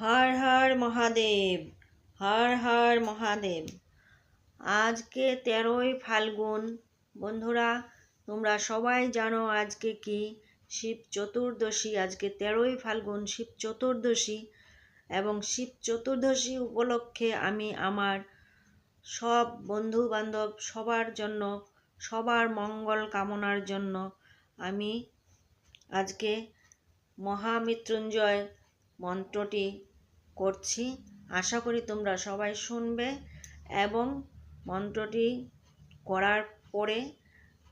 হর হর মহাদেব, হর হর মহাদেব। আজকে তেরোই ফাল্গুন। বন্ধুরা, তোমরা সবাই জানো আজকে কি? শিব চতুর্দশী। আজকে তেরোই ফাল্গুন, শিব চতুর্দশী। এবং শিব চতুর্দশী উপলক্ষে আমি আমার সব বন্ধু বান্ধব সবার জন্য, সবার মঙ্গল কামনার জন্য আমি আজকে মহামৃত্যুঞ্জয় মন্ত্রটি করছি আশা করি তোমরা সবাই শুনবে এবং মন্ত্রটি করার পরে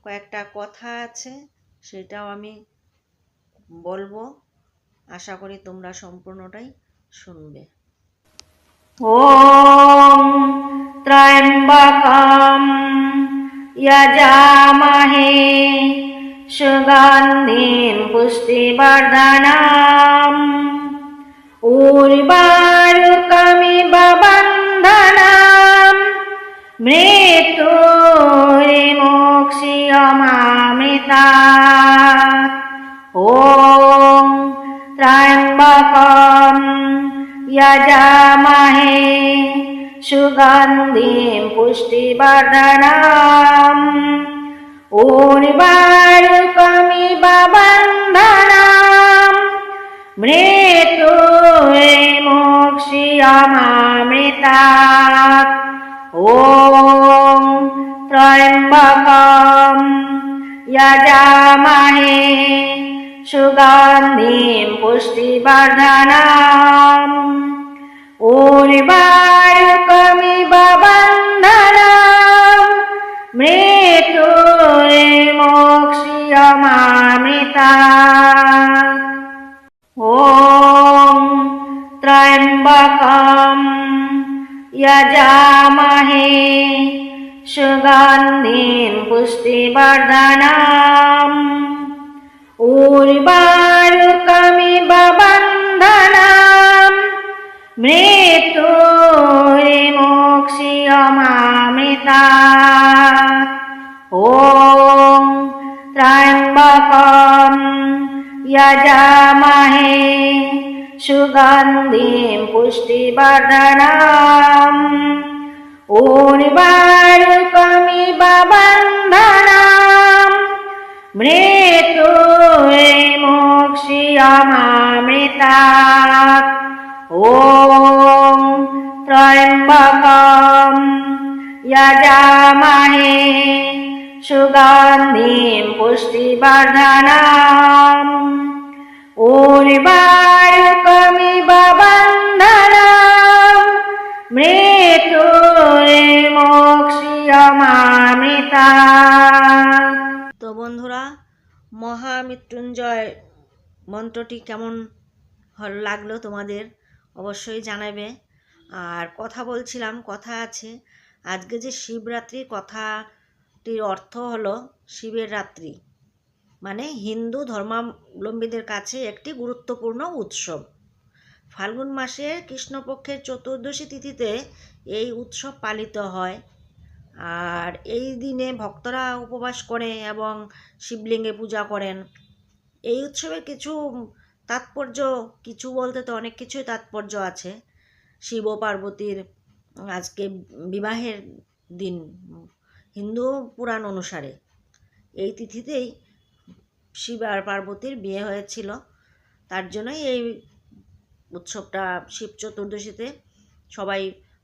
কয়েকটা কথা আছে সেটাও আমি বলবো আশা করি তোমরা সম্পূর্ণটাই শুনবে ॐ त्र्यम्बकं यजामहे सुगन्धिं पुष्टिवर्धनम् उर्वारुकमिव बन्धनम् मृत्युर्मोक्ष्यमामृता ॐ त्र्यम्बकं यजामहे सुगन्धिं पुष्टिवर्धनम् उर्वारुकमिव बन्धनम् मृत्युर्मोक्ष्यमामृता ॐ त्र्यम्बकं यजामहे सुगन्धिं पुष्टिवर्धनम् उर्वारुकमिव बन्धनम् मृत्युर्मोक्ष्यमामृता त्र्यम्बकं यजामहे सुगन्धिं पुष्टिवर्धनम्। उर्वारुकमिव बन्धनम् मृत्युर्मोक्ष्यमामृता ॐ त्र्यम्बकं यजामहे। सुगन्धिं पुष्टिवर्धनम् उर्वारुकमिव बन्धनम् मृत्युर्मोक्ष्यमामृता ॐ त्र्यम्बकं यजामहे सुगन्धिं पुष्टिवर्धनम् उर्वारुकमिव মামিতা তো বন্ধুরা, মহামৃত্যুঞ্জয় মন্ত্রটি কেমন লাগল তোমাদের অবশ্যই জানাবে। আর কথা বলছিলাম, কথা আছে। আজকে যে শিবরাত্রি কথাটির অর্থ হলো শিবের রাত্রি। মানে হিন্দু ধর্মাবলম্বীদের কাছে একটি গুরুত্বপূর্ণ উৎসব। ফাল্গুন মাসের কৃষ্ণপক্ষের চতুর্দশী তিথিতে এই উৎসব পালিত হয়। আর এই দিনে ভক্তরা উপবাস করে এবং শিবলিঙ্গে পূজা করেন। এই উৎসবের কিছু তাৎপর্য, কিছু বলতে তো অনেক কিছুই তাৎপর্য আছে। শিব পার্বতীর আজকে বিবাহের দিন, হিন্দু পুরাণ অনুসারে। এই তিথিতেই শিব আর পার্বতীর বিয়ে হয়েছিল। তার জন্যই এই উৎসবটা শিব চতুর্দশীতে সবাই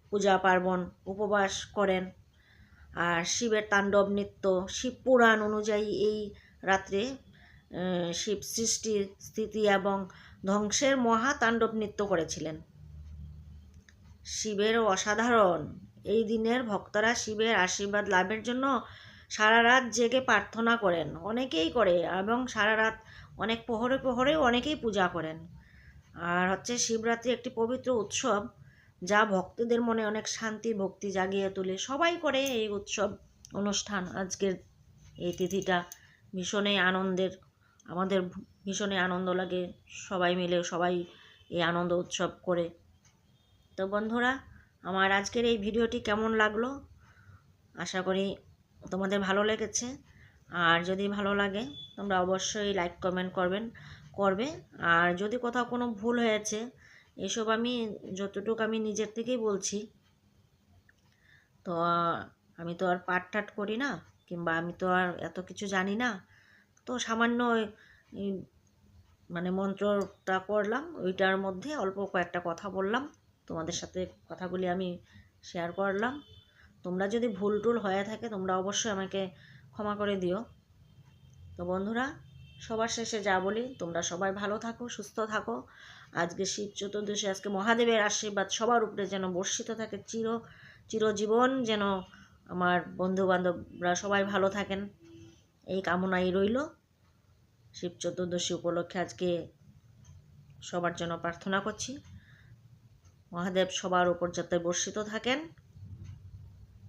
পূজা পার্বণ উপবাস করেন। আর শিবের তাণ্ডব নৃত্য, শিব পুরাণ অনুযায়ী এই রাত্রে শিব সৃষ্টি স্থিতি এবং ধ্বংসের মহা তাণ্ডব নৃত্য করেছিলেন। শিবের অসাধারণ। এই দিনের ভক্তরা শিবের আশীর্বাদ লাভের জন্য সারা রাত জেগে প্রার্থনা করেন, অনেকেই করে এবং সারা রাত অনেক প্রহরে প্রহরেও অনেকেই পূজা করেন। আর হচ্ছে শিবরাত্রি একটি পবিত্র উৎসব। যা ভক্তদের মনে অনেক শান্তি, ভক্তি জাগিয়ে তোলে। সবাই করে এই উৎসব, অনুষ্ঠান। আজকের এই তিথিটা ভীষণই আনন্দের, আমাদের ভীষণই আনন্দ লাগে। সবাই মিলে, সবাই এই আনন্দ উৎসব করে। তো বন্ধুরা, আমার আজকের এই ভিডিওটি কেমন লাগল? আশা করি তোমাদের ভালো লেগেছে। আর যদি ভালো লাগে, তোমরা অবশ্যই লাইক কমেন্ট করবেন, করবে। আর যদি কোথাও কোনো ভুল হয়েছে এসব আমি যতটুকু আমি নিজের থেকেই বলছি। তো আমি তো আর পাঠ টাট করি না, কিংবা আমি তো আর এত কিছু জানি না। তো সামান্য মানে মন্ত্রটা করলাম, ওইটার মধ্যে অল্প কয়েকটা কথা বললাম, তোমাদের সাথে কথাগুলি আমি শেয়ার করলাম। তোমরা যদি ভুল টুল হয়ে থাকে, তোমরা অবশ্যই আমাকে ক্ষমা করে দিও। তো বন্ধুরা, সবার শেষে যা বলি, তোমরা সবাই ভালো থাকো, সুস্থ থাকো। আজকে শিব চতুর্দশী, আজকে মহাদেবের আশীর্বাদ, সবার উপরে যেন বর্ষিত থাকে, চির, চিরজীবন যেন আমার বন্ধু বান্ধবরা সবাই ভালো থাকেন। এই কামনাই রইল শিব চতুর্দশী উপলক্ষে আজকে সবার জন্য প্রার্থনা করছি। মহাদেব সবার উপর যাতে বর্ষিত থাকেন।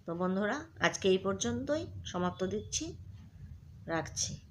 তো বন্ধুরা, আজকে এই পর্যন্তই। সমাপ্ত দিচ্ছি। রাখছি।